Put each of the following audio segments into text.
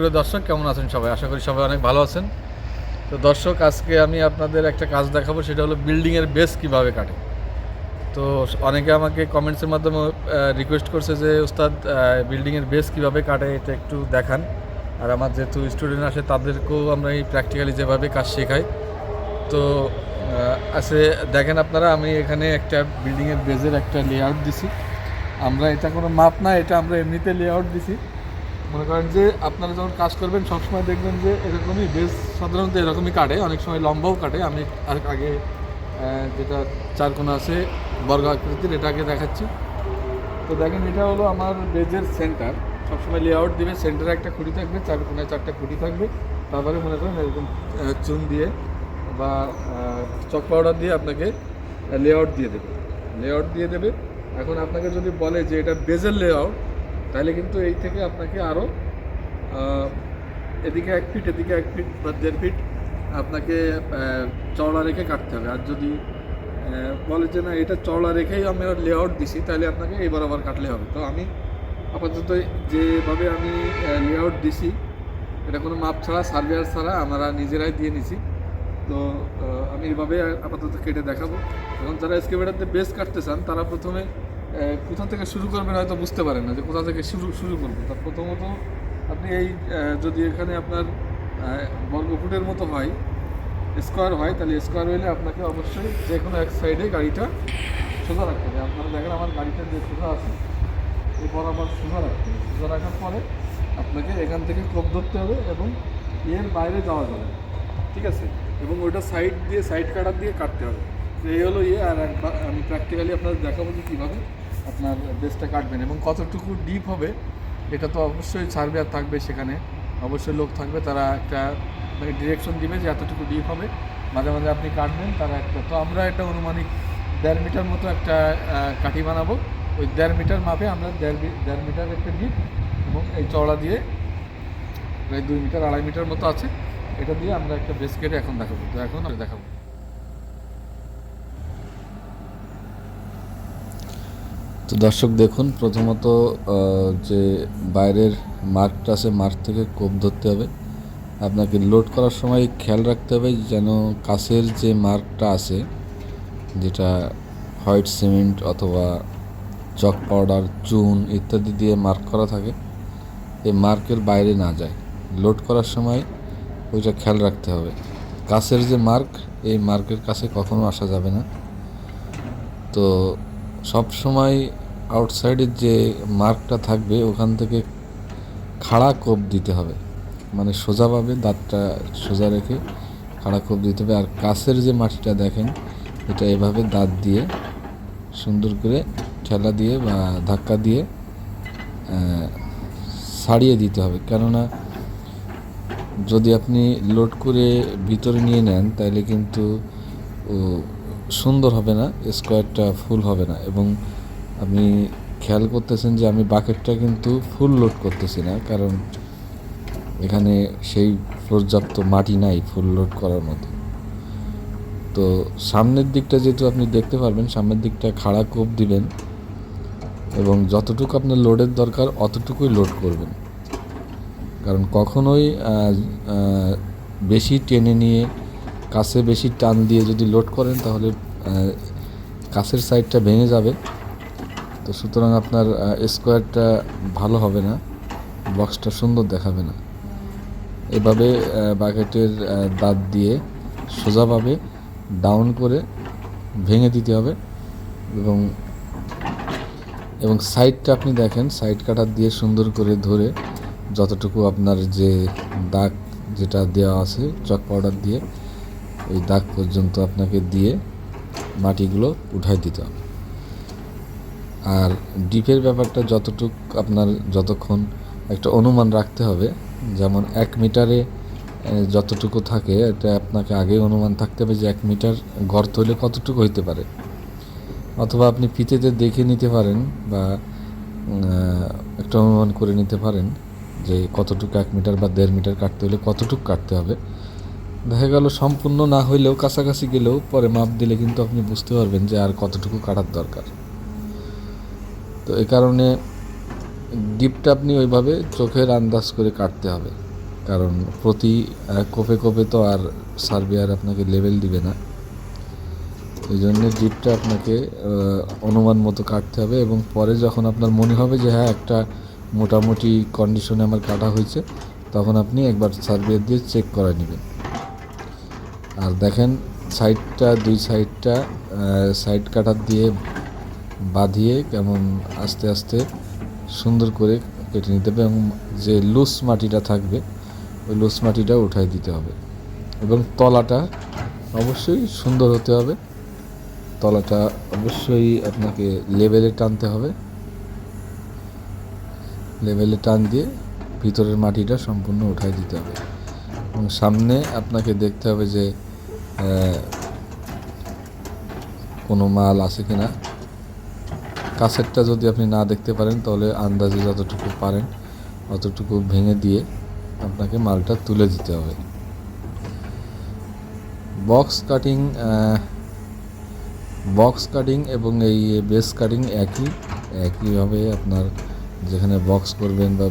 প্রিয় দর্শক, কেমন আছেন সবাই? আশা করি সবাই অনেক ভালো আছেন। তো দর্শক, আজকে আমি আপনাদের একটা কাজ দেখাবো, সেটা হলো বিল্ডিংয়ের বেস কীভাবে কাটে। তো অনেকে আমাকে কমেন্টসের মাধ্যমে রিকোয়েস্ট করছে যে, ওস্তাদ বিল্ডিংয়ের বেস কীভাবে কাটে, এটা একটু দেখান। আর আমার যেহেতু স্টুডেন্ট আসে, তাদেরকেও আমরা এই প্র্যাকটিক্যালি যেভাবে কাজ শেখাই। তো আছে, দেখেন আপনারা, আমি এখানে একটা বিল্ডিংয়ের বেজের একটা লেআউট দিছি। আমরা এটা কোনো মাপ না, এটা আমরা এমনিতে লেআউট দিছি। মনে করেন যে আপনারা যখন কাজ করবেন, সবসময় দেখবেন যে এরকমই বেশ, সাধারণত এরকমই কাটে, অনেক সময় লম্বাও কাটে। আমি আর আগে যেটা চার কোনা আছে, বর্গ আকৃতির এটাকে দেখাচ্ছি। তো দেখেন, এটা হলো আমার বেজের সেন্টার। সবসময় লেআউট দিবে, সেন্টারে একটা খুঁটি থাকবে চার কোনায় চারটা খুঁটি থাকবে। তারপরে মনে করেন এরকম চুন দিয়ে বা চক পাউডার দিয়ে আপনাকে লেআউট দিয়ে দেবে। লেআউট দিয়ে দেবে। এখন আপনাকে যদি বলে যে এটা বেজের লেআউট তাহলে কিন্তু এই থেকে আপনাকে আরও এদিকে এক ফিট, এদিকে এক ফিট, বা দেড় ফিট আপনাকে চওড়া রেখে কাটতে হবে। আর যদি বলে যে না, এটা চওড়া রেখেই আমি লেআউট দিছি তাহলে আপনাকে এই বরাবর কাটলে হবে। তো আমি আপাতত যেভাবে আমি লেআউট দিছি, এটা কোনো মাপ ছাড়া সার্ভেয়ার ছাড়া, আমরা নিজেরাই দিয়ে নিছি। তো আমি এইভাবে আপাতত কেটে দেখাবো। এখন যারা এসকেভেটারতে বেস কাটতে চান, তারা প্রথমে কোথা থেকে শুরু করবেন হয়তো বুঝতে পারেন না যে কোথা থেকে শুরু শুরু করব তা প্রথমত আপনি এই যদি এখানে আপনার বর্গফুটের মতো হয়, স্কোয়ার হয়, তাহলে স্কোয়ার হইলে আপনাকে অবশ্যই যে কোনো এক সাইডে গাড়িটা সোজা রাখতে হবে। আপনারা দেখেন আমার গাড়িটা যে সোজা আছে এই বরাবর সোজা রাখতে হবে। সোজা রাখার পরে আপনাকে এখান থেকে কোপ ধরতে হবে এবং এর বাইরে যাওয়া যাবে। ঠিক আছে? এবং ওইটা সাইড দিয়ে, সাইড কাটার দিয়ে কাটতে হবে। তো এই হলো ইয়ে আর আমি প্র্যাকটিক্যালি আপনাদের দেখাবো যে কীভাবে আপনার বেসটা কাটবেন এবং কতটুকু ডিপ হবে, এটা তো অবশ্যই সার্ভেয়ার থাকবে সেখানে। অবশ্যই লোক থাকবে, তারা একটা মানে ডিরেকশন দিবে যে এতটুকু ডিপ হবে। মাঝে মাঝে আপনি কাটবেন, তারা একটা তো আমরা একটা অনুমানিক দেড় মিটার মতো একটা কাঠি বানাবো। ওই দেড় মিটার মাপে আমরা দেড় দেড় মিটার একটা ডিপ এবং এই চওড়া দিয়ে প্রায় দুই মিটার আড়াই মিটার মতো আছে। এটা দিয়ে আমরা একটা বেস কেটে এখন দেখাবো। তো এখন দেখাবো। তো দর্শক দেখুন, প্রথমত যে বাইরের মার্কটা আছে, মার্ক থেকে কোপ ধরতে হবে। আপনাকে লোড করার সময় খেয়াল রাখতে হবে যেন কাছের যে মার্কটা আছে, যেটা হোয়াইট সিমেন্ট অথবা চক পাউডার, চুন ইত্যাদি দিয়ে মার্ক করা থাকে, এই মার্কের বাইরে না যায়। লোড করার সময় ওইটা খেয়াল রাখতে হবে। কাছের যে মার্ক, এই মার্কের কাছে কখনো আসা যাবে না। তো সব সময় আউটসাইডের যে মার্কটা থাকবে, ওখান থেকে খাড়া কোপ দিতে হবে। মানে সোজাভাবে দাঁতটা সোজা রেখে খাড়া কোপ দিতে হবে। আর কাছের যে মাটিটা দেখেন, এটা এভাবে দাঁত দিয়ে সুন্দর করে ঠেলা দিয়ে বা ধাক্কা দিয়ে ছাড়িয়ে দিতে হবে। কেননা যদি আপনি লোড করে ভিতরে নিয়ে নেন, তাহলে কিন্তু সুন্দর হবে না স্কোয়ারটা ফুল হবে না। এবং আপনি খেয়াল করতেছেন যে আমি বাকেটটা কিন্তু ফুল লোড করতেছি না, কারণ এখানে সেই পর্যাপ্ত মাটি নাই ফুল লোড করার মতো। তো সামনের দিকটা যেহেতু আপনি দেখতে পারবেন, সামনের দিকটা খাড়া কোপ দিবেন এবং যতটুকু আপনার লোডের দরকার অতটুকুই লোড করবেন। কারণ কখনোই বেশি টেনে নিয়ে কাছে বেশি টান দিয়ে যদি লোড করেন তাহলে কাছের সাইডটা ভেঙে যাবে। তো সুতরাং আপনার স্কোয়ারটা ভালো হবে না বক্সটা সুন্দর দেখাবে না। এভাবে বাকেটের দাঁত দিয়ে সোজাভাবে ডাউন করে ভেঙে দিতে হবে এবং এবং সাইডটা আপনি দেখেন সাইড কাটার দিয়ে সুন্দর করে ধরে যতটুকু আপনার যে দাগ যেটা দেওয়া আছে চক পাউডার দিয়ে ওই দাগ পর্যন্ত আপনাকে দিয়ে মাটিগুলো উঠাই দিতে হবে। আর ডিপের ব্যাপারটা যতটুক আপনার যতক্ষণ একটা অনুমান রাখতে হবে, যেমন এক মিটারে যতটুকু থাকে, এটা আপনাকে আগে অনুমান থাকতে হবে যে এক মিটার গর্ত হলে কতটুকু হইতে পারে। অথবা আপনি ফিতেতে দেখে নিতে পারেন বা একটা অনুমান করে নিতে পারেন যে কতটুকু এক মিটার বা দেড় মিটার কাটতে হলে কতটুকু কাটতে হবে। দেখা গেল সম্পূর্ণ না হইলেও কাছাকাছি গেলেও পরে মাপ দিলে কিন্তু আপনি বুঝতে পারবেন যে আর কতটুকু কাটার দরকার। তো এই কারণে ডিপটা আপনি ওইভাবে চোখের আন্দাজ করে কাটতে হবে। কারণ প্রতি কোপে কোপে তো আর সার্ভেয়ার আপনাকে লেভেল দিবে না। এই জন্য ডিপটা আপনাকে অনুমান মতো কাটতে হবে এবং পরে যখন আপনার মনে হবে যে হ্যাঁ একটা মোটামুটি কন্ডিশনে আমার কাটা হয়েছে, তখন আপনি একবার সার্ভেয়ার দিয়ে চেক করে নেবেন। আর দেখেন, সাইডটা, দুই সাইডটা সাইড কাটার দিয়ে বাঁধিয়ে কেমন আস্তে আস্তে সুন্দর করে কেটে নিতে হবে এবং যে লুজ মাটিটা থাকবে, ওই লুজ মাটিটা উঠাই দিতে হবে এবং তলাটা অবশ্যই সুন্দর হতে হবে। তলাটা অবশ্যই আপনাকে লেভেলে টানতে হবে। লেভেলে টান দিয়ে ভিতরের মাটিটা সম্পূর্ণ উঠাই দিতে হবে এবং সামনে আপনাকে দেখতে হবে যে কোনো মাল আছে কি না কাছেরটা যদি আপনি না দেখতে পারেন, তাহলে আন্দাজে যতটুকু পারেন, অতটুকু ভেঙে দিয়ে আপনাকে মালটা তুলে দিতে হবে। বক্স কাটিং বক্স কাটিং এবং এই বেস কাটিং একই একইভাবে আপনার যেখানে বক্স করবেন বা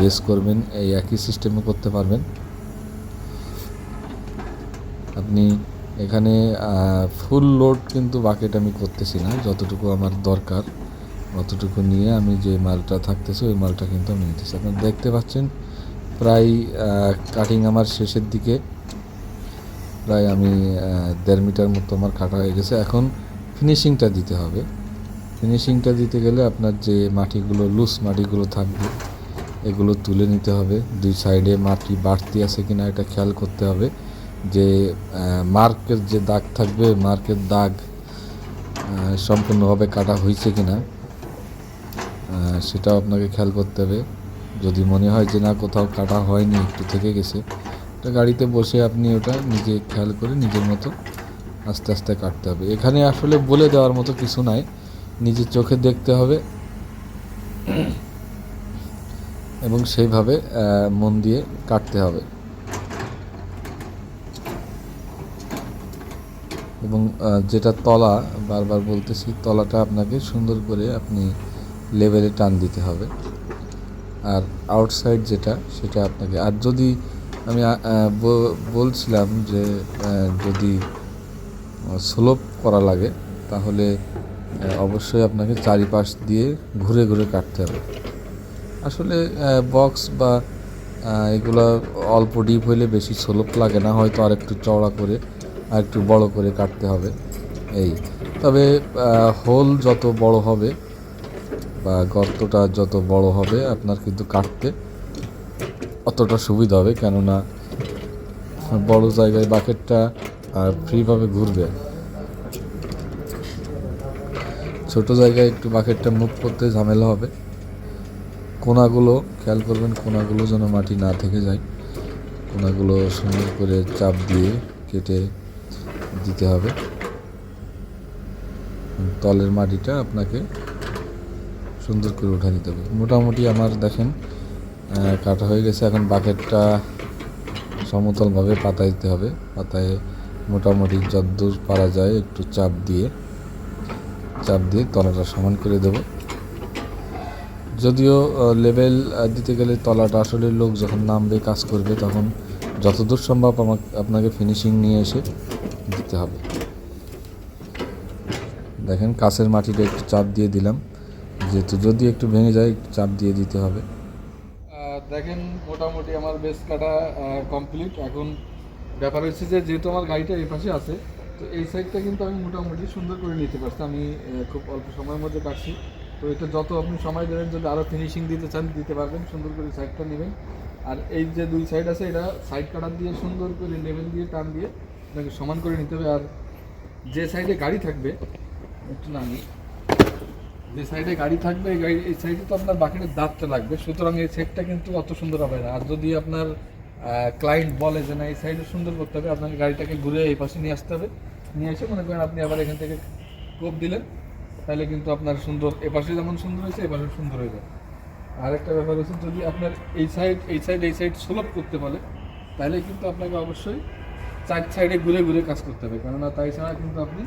বেস করবেন, এই একই সিস্টেমে করতে পারবেন। আপনি এখানে ফুল লোড কিন্তু বাকেট আমি করতেছি না, যতটুকু আমার দরকার, অতটুকু নিয়ে আমি যে মালটা থাকতেছে, ওই মালটা কিন্তু আমি নিতেছি। আপনারা দেখতে পাচ্ছেন, প্রায় কাটিং আমার শেষের দিকে, প্রায় আমি দেড় মিটার মতো আমার কাটা হয়ে গেছে। এখন ফিনিশিংটা দিতে হবে। ফিনিশিংটা দিতে গেলে আপনার যে মাটিগুলো লুজ মাটিগুলো থাকবে, এগুলো তুলে নিতে হবে। দুই সাইডে মাটি বাড়তি আছে কিনা এটা খেয়াল করতে হবে। যে মার্কের যে দাগ থাকবে মার্কের দাগ সম্পূর্ণভাবে কাটা হয়েছে কিনা আহ, সেটাও আপনাকে খেয়াল করতে হবে। যদি মনে হয় যে না কোথাও কাটা হয়নি একটু থেকে গেছে তো গাড়িতে বসে আপনি ওটা নিজে খেয়াল করে নিজের মতো আস্তে আস্তে কাটতে হবে। এখানে আসলে বলে দেওয়ার মতো কিছু নাই নিজের চোখে দেখতে হবে। এবং সেইভাবে মন দিয়ে কাটতে হবে। এবং যেটা তলা, বারবার বলতেছি, তলাটা আপনাকে সুন্দর করে আপনি লেভেলে টান দিতে হবে। আর আউটসাইড যেটা, সেটা আপনাকে, আর যদি আমি বলছিলাম যে যদি স্লোপ করা লাগে, তাহলে অবশ্যই আপনাকে চারিপাশ দিয়ে ঘুরে ঘুরে কাটতে হবে। আসলে বক্স বা এগুলো অল্প ডিপ হইলে বেশি স্লোপ লাগে না, হয়তো আর একটু চওড়া করে আর একটু বড় করে কাটতে হবে, এই। তবে হোল যত বড় হবে বা গর্তটা যত বড় হবে, আপনার কিন্তু কাটতে অতটা সুবিধা হবে। কেননা, বড় জায়গায় বাকেটটা ফ্রিভাবে ঘুরবে। ছোট জায়গায় একটু বাকেটটা মুভ করতে ঝামেলা হবে। কোনাগুলো, খেয়াল করবেন, কোনাগুলো যেন মাটি না থেকে যায়। কোনাগুলো সুন্দর করে চাপ দিয়ে কেটে দিতে হবে। তলের মাটিটা আপনাকে সুন্দর করে উঠা দিতে হবে। মোটামুটি আমার দেখেন কাটা হয়ে গেছে। এখন বাকেটটা সমতলভাবে পাতায় দিতে হবে। পাতায় মোটামুটি যদ্দূর পারা যায়, একটু চাপ দিয়ে চাপ দিয়ে তলাটা সমান করে দেব। যদিও লেভেল দিতে গেলে তলাটা আসলে লোক যখন নামবে, কাজ করবে, তখন যতদূর সম্ভব আমাকে, আপনাকে ফিনিশিং নিয়ে এসে দিতে হবে। দেখেন কাছের মাটিটা একটু চাপ দিয়ে দিলাম, যেহেতু যদি একটু ভেঙে যায় চাপ দিয়ে দিতে হবে। দেখেন মোটামুটি আমার বেস কাটা কমপ্লিট এখন ব্যাপার হচ্ছে যে, যেহেতু আমার গাড়িটা এই পাশে আছে, তো এই সাইডটা কিন্তু আমি মোটামুটি সুন্দর করে নিতে পারছি। আমি খুব অল্প সময়ের মধ্যে কাটছি তো এটা যত আপনি সময় দেবেন, যদি আরও ফিনিশিং দিতে চান, দিতে পারবেন। সুন্দর করে সাইডটা নেবেন। আর এই যে দুই সাইড আছে, এটা সাইড কাটার দিয়ে সুন্দর করে লেভেল দিয়ে, টান দিয়ে আপনাকে সমান করে নিতে হবে, আর যে সাইডে গাড়ি থাকবে, একটু নামি যে সাইডে গাড়ি থাকবে, এই গাড়ি এই সাইডে তো আপনার বাকিটা দাঁতটা লাগবে, সুতরাং এই সেটটা কিন্তু অত সুন্দর হবে না। আর যদি আপনার ক্লায়েন্ট বলে যে না, এই সাইডে সুন্দর করতে হবে, আপনাকে গাড়িটাকে ঘুরে এই পাশে নিয়ে আসতে হবে। নিয়ে এসে মনে করেন আপনি আবার এখান থেকে কোপ দিলেন, তাহলে কিন্তু আপনার সুন্দর, এ পাশে যেমন সুন্দর হয়েছে, এ পাশে সুন্দর হয়ে যাবে। আরেকটা ব্যাপার হচ্ছে, যদি আপনার এই সাইড এই সাইড এই সাইড সুলভ করতে বলে, তাহলে কিন্তু আপনাকে অবশ্যই চার সাইডে ঘুরে ঘুরে কাজ করতে হবে। কেননা তাই ছাড়া কিন্তু আপনি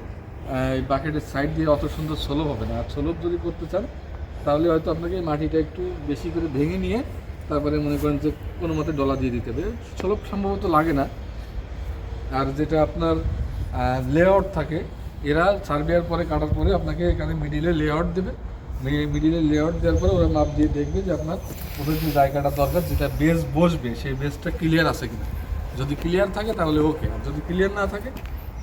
বাকেটের সাইড দিয়ে অত সুন্দর সোলভ হবে না। আর সোলভ যদি করতে চান, তাহলে হয়তো আপনাকে মাটিটা একটু বেশি করে ভেঙে নিয়ে তারপরে মনে করেন যে কোনো মতে ডলা দিয়ে দিতে হবে। সলভ সম্ভবত লাগে না। আর যেটা আপনার লেআউট থাকে, এরা সার্ভিয়ার পরে, কাটার পরে আপনাকে এখানে মিডিলে লেআউট দেবে। মিডিলে লেআউট দেওয়ার পরে ওরা মাপ দিয়ে দেখবে যে আপনার ওদের যে জায়গাটা দরকার, যেটা বেস বসবে, সেই বেসটা ক্লিয়ার আছে কিনা। যদি ক্লিয়ার থাকে তাহলে ওকে আর যদি ক্লিয়ার না থাকে,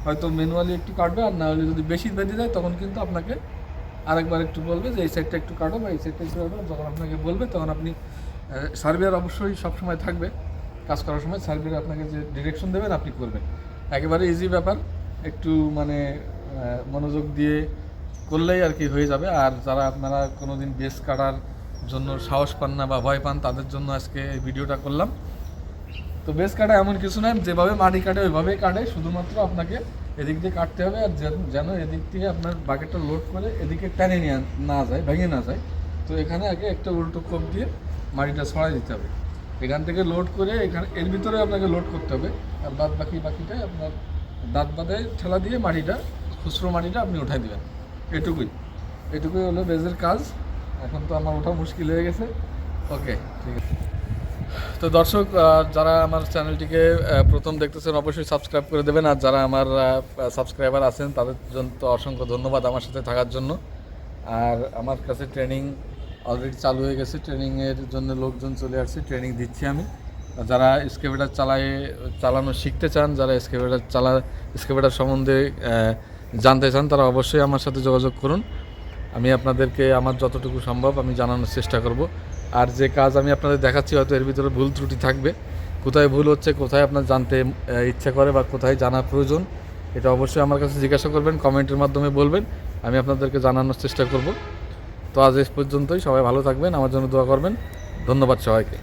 হয়তো ম্যানুয়ালি একটু কাটবে, আর না হলে যদি বেশি বেঁধে যায় তখন কিন্তু আপনাকে আরেকবার একটু বলবে যে এই সাইডটা একটু কাটো বা এই সাইডটা একটু কাটো। যখন আপনাকে বলবে, তখন আপনি সার্ভেয়ার অবশ্যই সবসময় থাকবে। কাজ করার সময় সার্ভেয়ার আপনাকে যে ডিরেকশন দেবেন, আপনি করবেন। একেবারে ইজি ব্যাপার। একটু মানে মনোযোগ দিয়ে করলেই আর কি হয়ে যাবে। আর যারা আপনারা কোনোদিন বেস কাটার জন্য সাহস পান না বা ভয় পান, তাদের জন্য আজকে এই ভিডিওটা করলাম। তো বেস কাটা এমন কিছু নয়, যেভাবে মাটি কাটে, ওইভাবেই কাটে। শুধুমাত্র আপনাকে এদিক দিয়ে কাটতে হবে আর যেন- এদিক দিয়ে আপনার বাকেটটা লোড করে এদিকে টেনে নিয়ে না যায়, ভেঙে না যায়। তো এখানে আগে একটা উল্টো কোপ দিয়ে মাটিটা ছড়াই দিতে হবে। এখান থেকে লোড করে এখানে এর ভিতরে আপনাকে লোড করতে হবে। আর বাদ বাকি বাকিটা আপনার দাঁত বাদে ঠেলা দিয়ে মাটিটা খুচরো মাটিটা আপনি উঠাই দেবেন। এটুকুই। এটুকুই হলো বেজের কাজ। এখন তো আমার ওঠা মুশকিল হয়ে গেছে। ওকে ঠিক আছে। তো দর্শক যারা আমার চ্যানেলটিকে প্রথম দেখতেছেন অবশ্যই সাবস্ক্রাইব করে দেবেন। আর যারা আমার সাবস্ক্রাইবার আছেন, তাদের জন্য তো অসংখ্য ধন্যবাদ আমার সাথে থাকার জন্য। আর আমার কাছে ট্রেনিং অলরেডি চালু হয়ে গেছে। ট্রেনিংয়ের জন্য লোকজন চলে আসছে, ট্রেনিং দিচ্ছি আমি। যারা স্কেভেটার চালায়, চালানো শিখতে চান, যারা স্কেভেটার চালা স্কেভেটার সম্বন্ধে জানতে চান, তারা অবশ্যই আমার সাথে যোগাযোগ করুন। আমি আপনাদেরকে, আমার যতটুকু সম্ভব আমি জানানোর চেষ্টা করব। আর যে কাজ আমি আপনাদের দেখাচ্ছি, হয়তো এর ভিতরে ভুল ত্রুটি থাকবে। কোথায় ভুল হচ্ছে, কোথায় আপনার জানতে ইচ্ছা করে বা কোথায় জানা প্রয়োজন, এটা অবশ্যই আমার কাছে জিজ্ঞাসা করবেন, কমেন্টের মাধ্যমে বলবেন, আমি আপনাদেরকে জানানোর চেষ্টা করব। তো আজ এ পর্যন্তই, সবাই ভালো থাকবেন, আমার জন্য দোয়া করবেন, ধন্যবাদ সবাইকে।